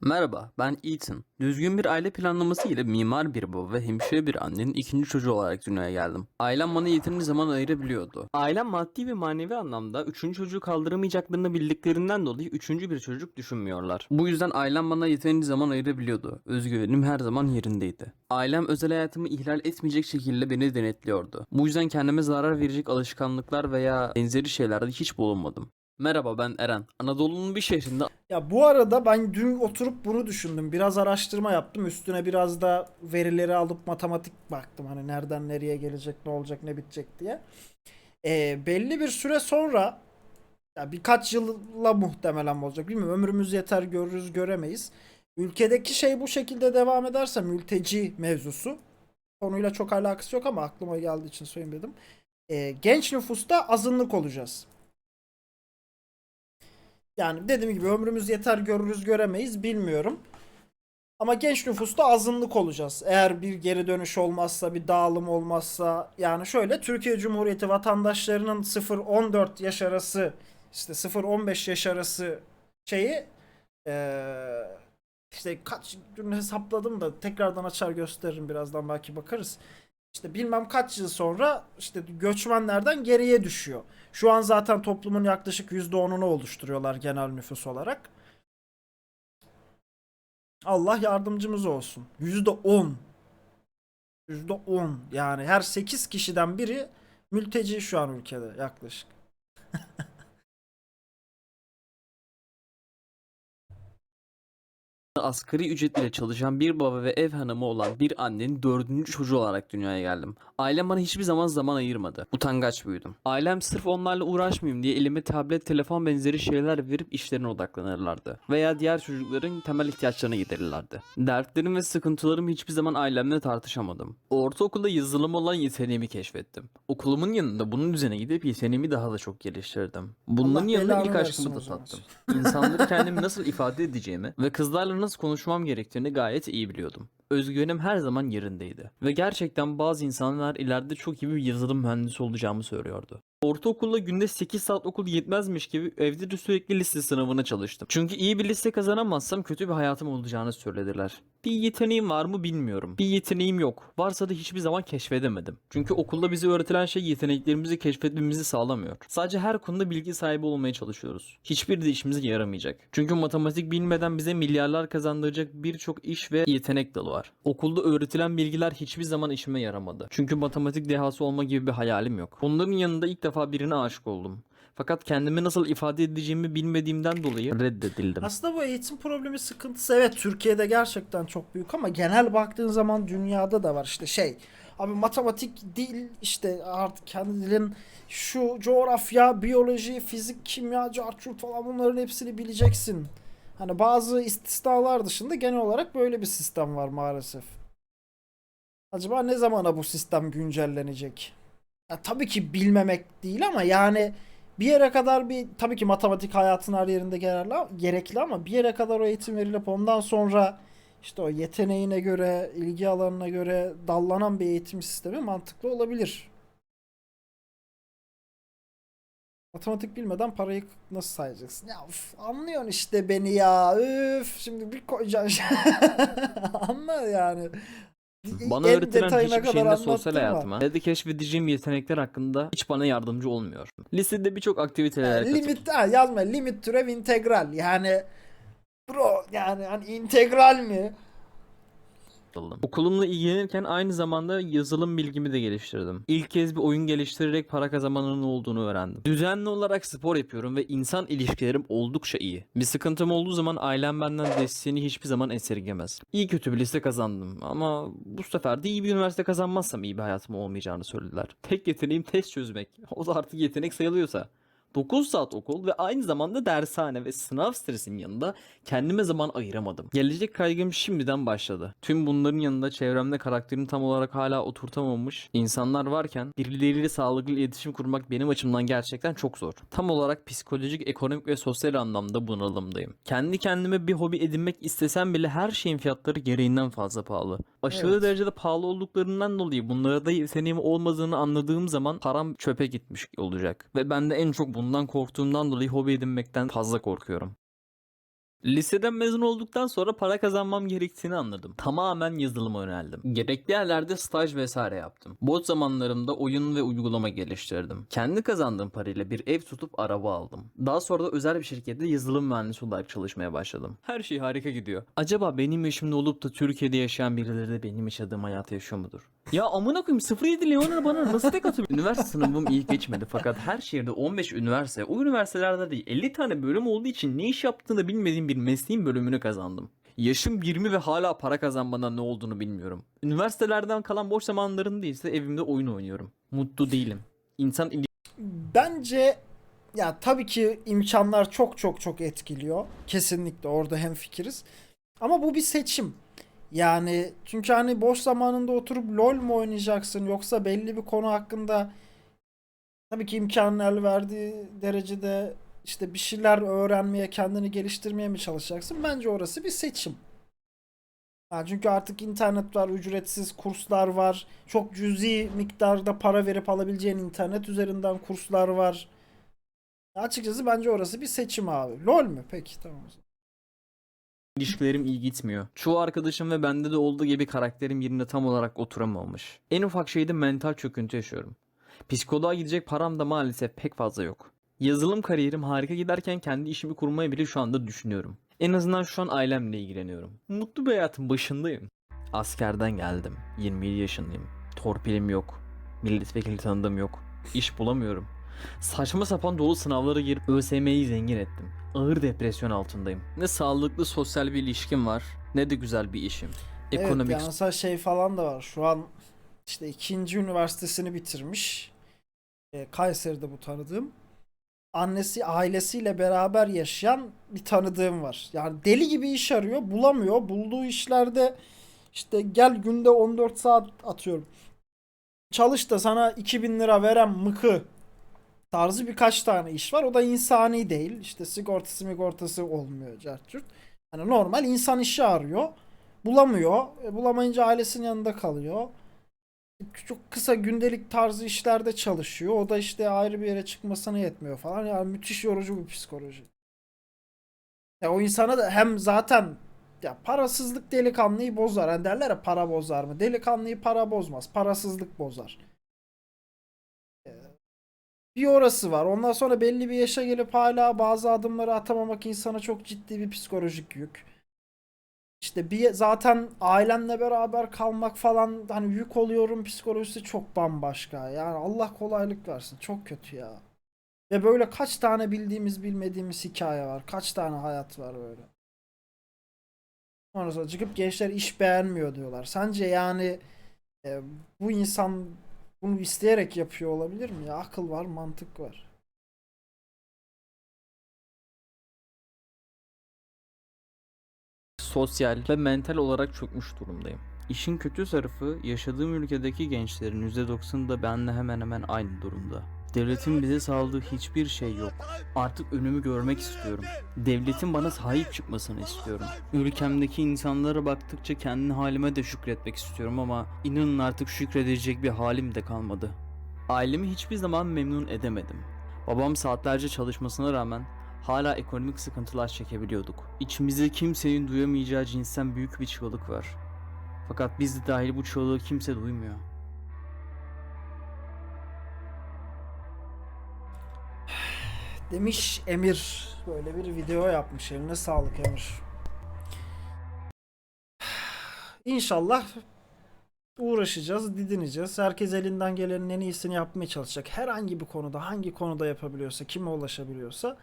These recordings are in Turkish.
Merhaba, ben Ethan. Düzgün bir aile planlaması ile mimar bir baba ve hemşire bir annenin ikinci çocuğu olarak dünyaya geldim. Ailem bana yeterince zaman ayırabiliyordu. Ailem maddi ve manevi anlamda üçüncü çocuğu kaldıramayacaklarını bildiklerinden dolayı üçüncü bir çocuk düşünmüyorlar. Bu yüzden ailem bana yeterince zaman ayırabiliyordu. Özgüvenim her zaman yerindeydi. Ailem özel hayatımı ihlal etmeyecek şekilde beni denetliyordu. Bu yüzden kendime zarar verecek alışkanlıklar veya benzeri şeylerde hiç bulunmadım. Merhaba ben Eren. Anadolu'nun bir şehrinde Ya bu arada ben dün oturup bunu düşündüm. Biraz araştırma yaptım. Üstüne biraz da verileri alıp matematik baktım. Hani nereden nereye gelecek, ne olacak, ne bitecek diye. Ee, belli bir süre sonra ya birkaç yılla muhtemelen olacak. Bilmiyorum ömrümüz yeter görürüz göremeyiz. Ülkedeki şey bu şekilde devam ederse mülteci mevzusu konuyla çok alakası yok ama aklıma geldiği için söyleyeyim dedim. Ee, genç nüfusta azınlık olacağız. Yani dediğim gibi ömrümüz yeter görürüz göremeyiz bilmiyorum. Ama genç nüfusta azınlık olacağız. Eğer bir geri dönüş olmazsa, bir dağılım olmazsa. Yani şöyle Türkiye Cumhuriyeti vatandaşlarının 0-14 yaş arası işte 0-15 yaş arası şeyi eee, işte kaç gün hesapladım da tekrardan açar gösteririm birazdan belki bakarız. İşte bilmem kaç yıl sonra işte göçmenlerden geriye düşüyor. Şu an zaten toplumun yaklaşık %10'unu oluşturuyorlar genel nüfus olarak. Allah yardımcımız olsun. %10. %10 yani her 8 kişiden biri mülteci şu an ülkede yaklaşık. asgari ücretle çalışan bir baba ve ev hanımı olan bir annenin dördüncü çocuğu olarak dünyaya geldim. Ailem bana hiçbir zaman zaman ayırmadı. Utangaç büyüdüm. Ailem sırf onlarla uğraşmayayım diye elime tablet, telefon benzeri şeyler verip işlerine odaklanırlardı. Veya diğer çocukların temel ihtiyaçlarını giderirlerdi. Dertlerim ve sıkıntılarımı hiçbir zaman ailemle tartışamadım. Ortaokulda yazılım olan yeteneğimi keşfettim. Okulumun yanında bunun üzerine gidip yeteneğimi daha da çok geliştirdim. Allah yanında ilk aşkımı da tattım. İnsanları kendimi nasıl ifade edeceğimi ve kızlarla nasıl konuşmam gerektiğini gayet iyi biliyordum. Özgüvenim her zaman yerindeydi. Ve gerçekten bazı insanlar ileride çok iyi bir yazılım mühendisi olacağımı söylüyordu. Ortaokulda günde 8 saat okul yetmezmiş gibi evde de sürekli lise sınavına çalıştım. Çünkü iyi bir liste kazanamazsam kötü bir hayatım olacağını söylediler. Bir yeteneğim var mı bilmiyorum. Bir yeteneğim yok. Varsa da hiçbir zaman keşfedemedim. Çünkü okulda bize öğretilen şey yeteneklerimizi keşfetmemizi sağlamıyor. Sadece her konuda bilgi sahibi olmaya çalışıyoruz. Hiçbir de işimize yaramayacak. Çünkü matematik bilmeden bize milyarlar kazandıracak birçok iş ve yetenek dalı var. Okulda öğretilen bilgiler hiçbir zaman işime yaramadı. Çünkü matematik dehası olma gibi bir hayalim yok. Onların yanında ilk defa birine aşık oldum. Fakat kendimi nasıl ifade edeceğimi bilmediğimden dolayı reddedildim. Aslında bu eğitim problemi sıkıntısı evet Türkiye'de gerçekten çok büyük ama genel baktığın zaman dünyada da var işte şey abi matematik dil işte artık kendi dilin şu coğrafya, biyoloji, fizik, kimya, carçurt falan bunların hepsini bileceksin. Hani bazı istisnalar dışında genel olarak böyle bir sistem var maalesef. Acaba ne zamana bu sistem güncellenecek? Ya tabii ki bilmemek değil ama yani bir yere kadar bir tabii ki matematik hayatın her yerinde gerekli, ama bir yere kadar o eğitim verilip ondan sonra işte o yeteneğine göre, ilgi alanına göre dallanan bir eğitim sistemi mantıklı olabilir. Matematik bilmeden parayı nasıl sayacaksın? Ya uf, anlıyorsun işte beni ya. Üf, şimdi bir koyacaksın. Anla yani. Bana En öğretilen detayına hiçbir kadar sosyal anlattırma. hayatıma ne de keşfedeceğim yetenekler hakkında hiç bana yardımcı olmuyor. Lisede birçok aktivitelere katıldım. Limit ha, yazma limit türev integral yani bro yani hani integral mi? Katıldım. Okulumla ilgilenirken aynı zamanda yazılım bilgimi de geliştirdim. İlk kez bir oyun geliştirerek para kazanmanın olduğunu öğrendim. Düzenli olarak spor yapıyorum ve insan ilişkilerim oldukça iyi. Bir sıkıntım olduğu zaman ailem benden desteğini hiçbir zaman esirgemez. İyi kötü bir liste kazandım ama bu sefer de iyi bir üniversite kazanmazsam iyi bir hayatım olmayacağını söylediler. Tek yeteneğim test çözmek. O da artık yetenek sayılıyorsa. 9 saat okul ve aynı zamanda dershane ve sınav stresinin yanında kendime zaman ayıramadım. Gelecek kaygım şimdiden başladı. Tüm bunların yanında çevremde karakterimi tam olarak hala oturtamamış insanlar varken birileriyle sağlıklı iletişim kurmak benim açımdan gerçekten çok zor. Tam olarak psikolojik, ekonomik ve sosyal anlamda bunalımdayım. Kendi kendime bir hobi edinmek istesem bile her şeyin fiyatları gereğinden fazla pahalı. Aşırı Evet. derecede pahalı olduklarından dolayı bunlara da yeteneğim olmadığını anladığım zaman param çöpe gitmiş olacak. Ve ben de en çok bundan korktuğumdan dolayı hobi edinmekten fazla korkuyorum. Liseden mezun olduktan sonra para kazanmam gerektiğini anladım. Tamamen yazılıma yöneldim. Gerekli yerlerde staj vesaire yaptım. Boş zamanlarımda oyun ve uygulama geliştirdim. Kendi kazandığım parayla bir ev tutup araba aldım. Daha sonra da özel bir şirkette yazılım mühendisi olarak çalışmaya başladım. Her şey harika gidiyor. Acaba benim yaşımda olup da Türkiye'de yaşayan birileri de benim yaşadığım hayatı yaşıyor mudur? Ya amına koyayım 07 Leonard bana nasıl tek atıyor? Üniversite sınavım iyi geçmedi fakat her şehirde 15 üniversite, o üniversitelerde de 50 tane bölüm olduğu için ne iş yaptığını bilmediğim bir mesleğin bölümünü kazandım. Yaşım 20 ve hala para kazanmadan ne olduğunu bilmiyorum. Üniversitelerden kalan boş zamanlarında ise evimde oyun oynuyorum. Mutlu değilim. İnsan Bence ya tabii ki imkanlar çok çok çok etkiliyor. Kesinlikle orada hem fikiriz. Ama bu bir seçim. Yani çünkü hani boş zamanında oturup LoL mu oynayacaksın yoksa belli bir konu hakkında tabii ki imkanın el verdiği derecede işte bir şeyler öğrenmeye, kendini geliştirmeye mi çalışacaksın? Bence orası bir seçim. Ha, çünkü artık internet var, ücretsiz kurslar var. Çok cüzi miktarda para verip alabileceğin internet üzerinden kurslar var. Açıkçası bence orası bir seçim abi. LoL mü? Peki tamam. İlişkilerim iyi gitmiyor. Çoğu arkadaşım ve bende de olduğu gibi karakterim yerine tam olarak oturamamış. En ufak şeyde mental çöküntü yaşıyorum. Psikoloğa gidecek param da maalesef pek fazla yok. Yazılım kariyerim harika giderken kendi işimi kurmayı bile şu anda düşünüyorum. En azından şu an ailemle ilgileniyorum. Mutlu bir hayatın başındayım. Askerden geldim. 27 yaşındayım. Torpilim yok. Milletvekili tanıdığım yok. İş bulamıyorum. Saçma sapan dolu sınavlara girip ÖSYM'yi zengin ettim. Ağır depresyon altındayım. Ne sağlıklı sosyal bir ilişkim var ne de güzel bir işim. Ekonomik Evet yani mesela şey falan da var. Şu an işte ikinci üniversitesini bitirmiş. E, Kayseri'de bu tanıdığım. Annesi ailesiyle beraber yaşayan bir tanıdığım var. Yani deli gibi iş arıyor, bulamıyor. Bulduğu işlerde işte gel günde 14 saat atıyorum. Çalış da sana 2000 lira veren mıkı tarzı birkaç tane iş var. O da insani değil. İşte sigortası migortası olmuyor. Cart curt. Hani normal insan işi arıyor. Bulamıyor. E, bulamayınca ailesinin yanında kalıyor. Çok kısa gündelik tarzı işlerde çalışıyor. O da işte ayrı bir yere çıkmasına yetmiyor falan. Yani müthiş yorucu bir psikoloji. Ya o insana da hem zaten ya parasızlık delikanlıyı bozar. Hani derler ya para bozar mı? Delikanlıyı para bozmaz. Parasızlık bozar. Bir orası var. Ondan sonra belli bir yaşa gelip hala bazı adımları atamamak insana çok ciddi bir psikolojik yük. İşte bir zaten ailenle beraber kalmak falan hani yük oluyorum psikolojisi çok bambaşka. Yani Allah kolaylık versin. Çok kötü ya. Ve böyle kaç tane bildiğimiz bilmediğimiz hikaye var. Kaç tane hayat var böyle. Ondan sonra çıkıp gençler iş beğenmiyor diyorlar. Sence yani e, bu insan bunu isteyerek yapıyor olabilir mi ya? Akıl var, mantık var. sosyal ve mental olarak çökmüş durumdayım. İşin kötü tarafı yaşadığım ülkedeki gençlerin %90'ı da benimle hemen hemen aynı durumda. Devletin bize sağladığı hiçbir şey yok. Artık önümü görmek istiyorum. Devletin bana sahip çıkmasını istiyorum. Ülkemdeki insanlara baktıkça kendi halime de şükretmek istiyorum ama inanın artık şükredecek bir halim de kalmadı. Ailemi hiçbir zaman memnun edemedim. Babam saatlerce çalışmasına rağmen hala ekonomik sıkıntılar çekebiliyorduk. İçimizde kimsenin duyamayacağı cinsten büyük bir çığlık var. Fakat biz de dahil bu çığlığı kimse duymuyor. Demiş Emir. Böyle bir video yapmış. Eline sağlık Emir. İnşallah uğraşacağız, didineceğiz. Herkes elinden gelenin en iyisini yapmaya çalışacak. Herhangi bir konuda, hangi konuda yapabiliyorsa, kime ulaşabiliyorsa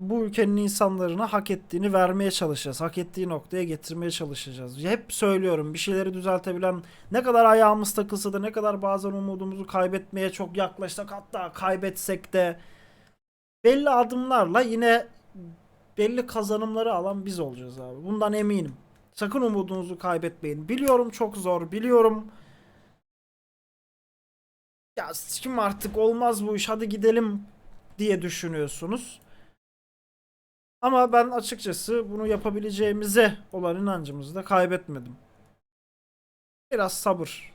bu ülkenin insanlarına hak ettiğini vermeye çalışacağız. Hak ettiği noktaya getirmeye çalışacağız. Hep söylüyorum bir şeyleri düzeltebilen ne kadar ayağımız takılsa da ne kadar bazen umudumuzu kaybetmeye çok yaklaşsak hatta kaybetsek de belli adımlarla yine belli kazanımları alan biz olacağız abi. Bundan eminim. Sakın umudunuzu kaybetmeyin. Biliyorum çok zor. Biliyorum. Ya kim artık olmaz bu iş hadi gidelim diye düşünüyorsunuz. Ama ben açıkçası bunu yapabileceğimize olan inancımızı da kaybetmedim. Biraz sabır.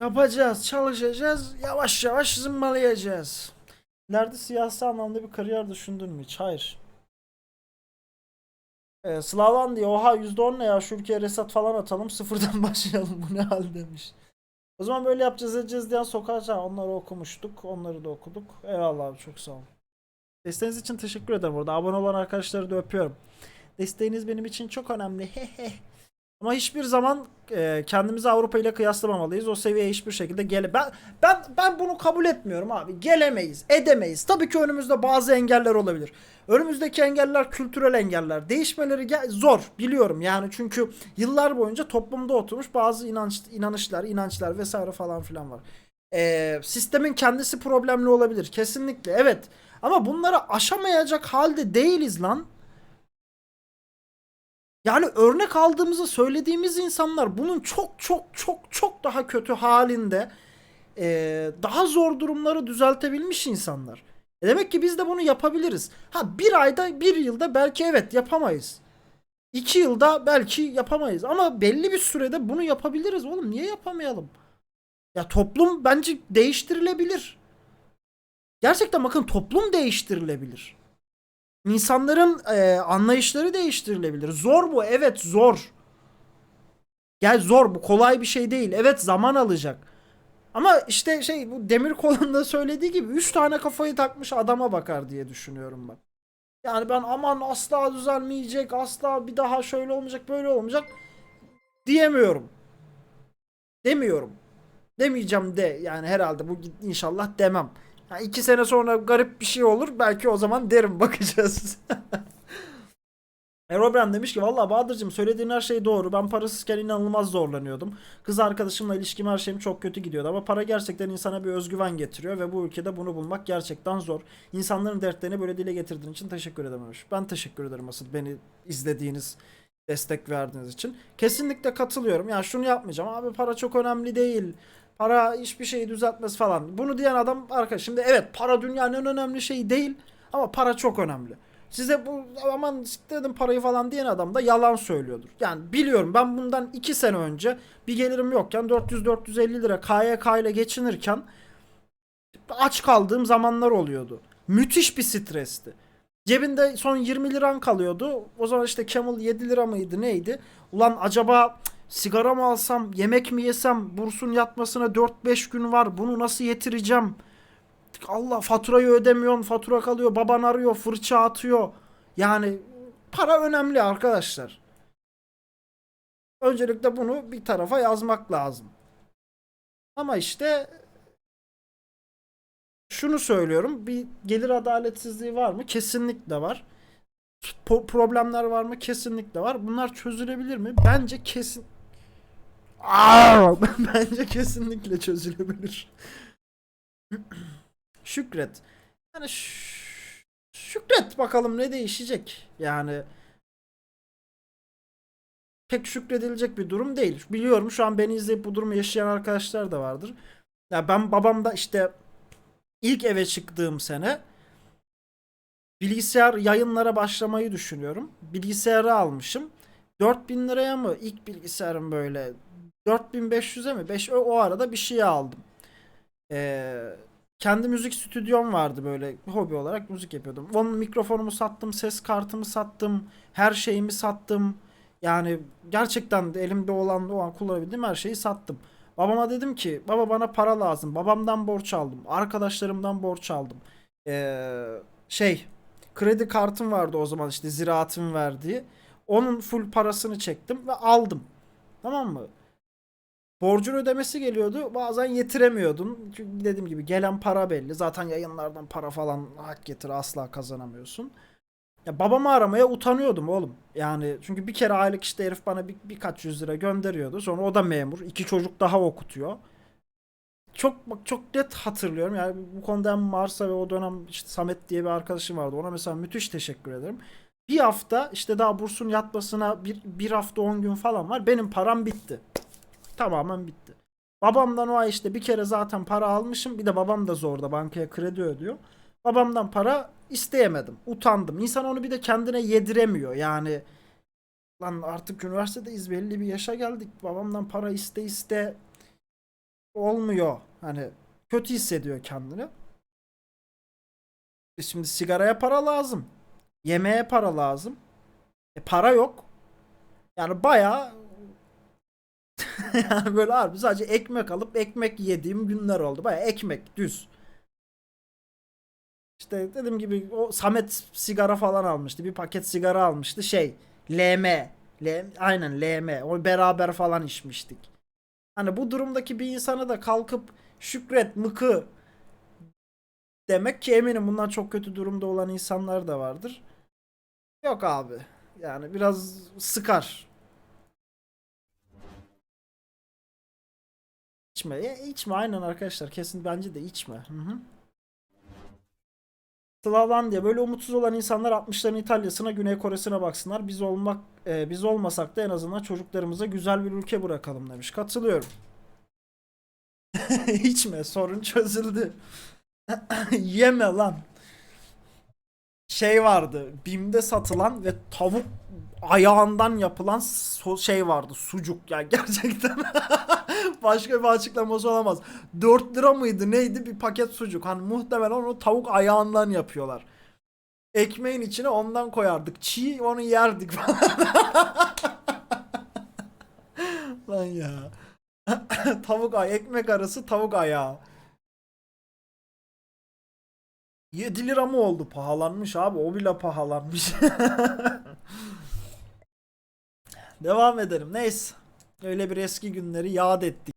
Yapacağız, çalışacağız, yavaş yavaş zımbalayacağız. İleride siyasi anlamda bir kariyer düşündün mü hiç? Hayır. Ee, Slavan diye oha %10 ne ya şu ülkeye reset falan atalım sıfırdan başlayalım bu ne hal demiş. O zaman böyle yapacağız edeceğiz diyen sokağa. Onları okumuştuk. Onları da okuduk. Eyvallah abi çok sağ olun. Desteğiniz için teşekkür ederim orada. Abone olan arkadaşları da öpüyorum. Desteğiniz benim için çok önemli. Hehe. Ama hiçbir zaman e, kendimizi Avrupa ile kıyaslamamalıyız. O seviyeye hiçbir şekilde gele ben ben ben bunu kabul etmiyorum abi. Gelemeyiz, edemeyiz. Tabii ki önümüzde bazı engeller olabilir. Önümüzdeki engeller kültürel engeller. Değişmeleri ge- zor biliyorum. Yani çünkü yıllar boyunca toplumda oturmuş bazı inanç inanışlar, inançlar vesaire falan filan var. E, sistemin kendisi problemli olabilir. Kesinlikle evet. Ama bunları aşamayacak halde değiliz lan. Yani örnek aldığımızı söylediğimiz insanlar bunun çok çok çok çok daha kötü halinde eee, daha zor durumları düzeltebilmiş insanlar. E demek ki biz de bunu yapabiliriz. Ha bir ayda bir yılda belki evet yapamayız. İki yılda belki yapamayız. Ama belli bir sürede bunu yapabiliriz oğlum. Niye yapamayalım? Ya toplum bence değiştirilebilir. Gerçekten bakın toplum değiştirilebilir. İnsanların e, anlayışları değiştirilebilir. Zor bu. Evet zor. Gel zor bu. Kolay bir şey değil. Evet zaman alacak. Ama işte şey bu demir kolunda söylediği gibi 3 tane kafayı takmış adama bakar diye düşünüyorum ben. Yani ben aman asla düzelmeyecek, asla bir daha şöyle olmayacak, böyle olmayacak diyemiyorum. Demiyorum. Demeyeceğim de yani herhalde bu inşallah demem. Ha, iki sene sonra garip bir şey olur. Belki o zaman derim bakacağız. Erobren demiş ki valla Bahadır'cığım söylediğin her şey doğru. Ben parasızken inanılmaz zorlanıyordum. Kız arkadaşımla ilişkim her şeyim çok kötü gidiyordu. Ama para gerçekten insana bir özgüven getiriyor. Ve bu ülkede bunu bulmak gerçekten zor. İnsanların dertlerini böyle dile getirdiğin için teşekkür ederim. Ben teşekkür ederim asıl beni izlediğiniz destek verdiğiniz için. Kesinlikle katılıyorum. Ya şunu yapmayacağım. Abi para çok önemli değil. Para hiçbir şeyi düzeltmez falan. Bunu diyen adam arkadaş şimdi evet para dünyanın en önemli şeyi değil ama para çok önemli. Size bu aman dedim parayı falan diyen adam da yalan söylüyordur. Yani biliyorum ben bundan 2 sene önce bir gelirim yokken 400-450 lira KYK ile geçinirken aç kaldığım zamanlar oluyordu. Müthiş bir stresti. Cebinde son 20 liran kalıyordu. O zaman işte Camel 7 lira mıydı neydi? Ulan acaba sigara mı alsam, yemek mi yesem, bursun yatmasına 4-5 gün var. Bunu nasıl yetireceğim? Allah faturayı ödemiyorsun, fatura kalıyor, baban arıyor, fırça atıyor. Yani para önemli arkadaşlar. Öncelikle bunu bir tarafa yazmak lazım. Ama işte şunu söylüyorum. Bir gelir adaletsizliği var mı? Kesinlikle var. Po- problemler var mı? Kesinlikle var. Bunlar çözülebilir mi? Bence kesin Aa, bence kesinlikle çözülebilir. Şükret. Yani şükret bakalım ne değişecek. Yani pek şükredilecek bir durum değil. Biliyorum şu an beni izleyip bu durumu yaşayan arkadaşlar da vardır. Ya ben babam da işte ilk eve çıktığım sene bilgisayar yayınlara başlamayı düşünüyorum. Bilgisayarı almışım. 4000 liraya mı ilk bilgisayarım böyle 4500'e mi 5 o, arada bir şey aldım. Ee, kendi müzik stüdyom vardı böyle hobi olarak müzik yapıyordum. Onun mikrofonumu sattım, ses kartımı sattım, her şeyimi sattım. Yani gerçekten de elimde olan o an kullanabildiğim her şeyi sattım. Babama dedim ki baba bana para lazım. Babamdan borç aldım. Arkadaşlarımdan borç aldım. Ee, şey kredi kartım vardı o zaman işte ziraatın verdiği. Onun full parasını çektim ve aldım. Tamam mı? Borcun ödemesi geliyordu. Bazen yetiremiyordun. Çünkü dediğim gibi gelen para belli. Zaten yayınlardan para falan hak getir asla kazanamıyorsun. Ya babamı aramaya utanıyordum oğlum. Yani çünkü bir kere aylık işte herif bana bir, birkaç yüz lira gönderiyordu. Sonra o da memur. iki çocuk daha okutuyor. Çok bak çok net hatırlıyorum. Yani bu konuda Mars'a ve o dönem işte Samet diye bir arkadaşım vardı. Ona mesela müthiş teşekkür ederim. Bir hafta işte daha bursun yatmasına bir, bir hafta 10 gün falan var. Benim param bitti. Tamamen bitti. Babamdan o ay işte bir kere zaten para almışım. Bir de babam da zorda bankaya kredi ödüyor. Babamdan para isteyemedim. Utandım. İnsan onu bir de kendine yediremiyor. Yani lan artık üniversitedeyiz belli bir yaşa geldik. Babamdan para iste iste olmuyor. Hani kötü hissediyor kendini. Şimdi sigaraya para lazım. Yemeğe para lazım. E para yok. Yani bayağı yani böyle harbi sadece ekmek alıp ekmek yediğim günler oldu. Bayağı ekmek düz. İşte dediğim gibi o Samet sigara falan almıştı. Bir paket sigara almıştı. Şey LM. L, aynen LM. O beraber falan içmiştik. Hani bu durumdaki bir insanı da kalkıp şükret mıkı demek ki eminim bundan çok kötü durumda olan insanlar da vardır. Yok abi. Yani biraz sıkar. İçme. Ya içme aynen arkadaşlar. Kesin bence de içme. Hı hı. Slavlandiya böyle umutsuz olan insanlar 60'ların İtalya'sına, Güney Kore'sine baksınlar. Biz olmak e, biz olmasak da en azından çocuklarımıza güzel bir ülke bırakalım demiş. Katılıyorum. İçme, sorun çözüldü. Yeme lan. Şey vardı. Bim'de satılan ve tavuk ayağından yapılan so- şey vardı. Sucuk ya gerçekten. Başka bir açıklaması olamaz. 4 lira mıydı neydi bir paket sucuk. Hani muhtemelen onu tavuk ayağından yapıyorlar. Ekmeğin içine ondan koyardık. Çiğ onu yerdik. Lan ya. tavuk ay ekmek arası tavuk ayağı. 7 lira mı oldu? Pahalanmış abi. O bile pahalanmış. Devam edelim. Neyse. Öyle bir eski günleri yad ettik.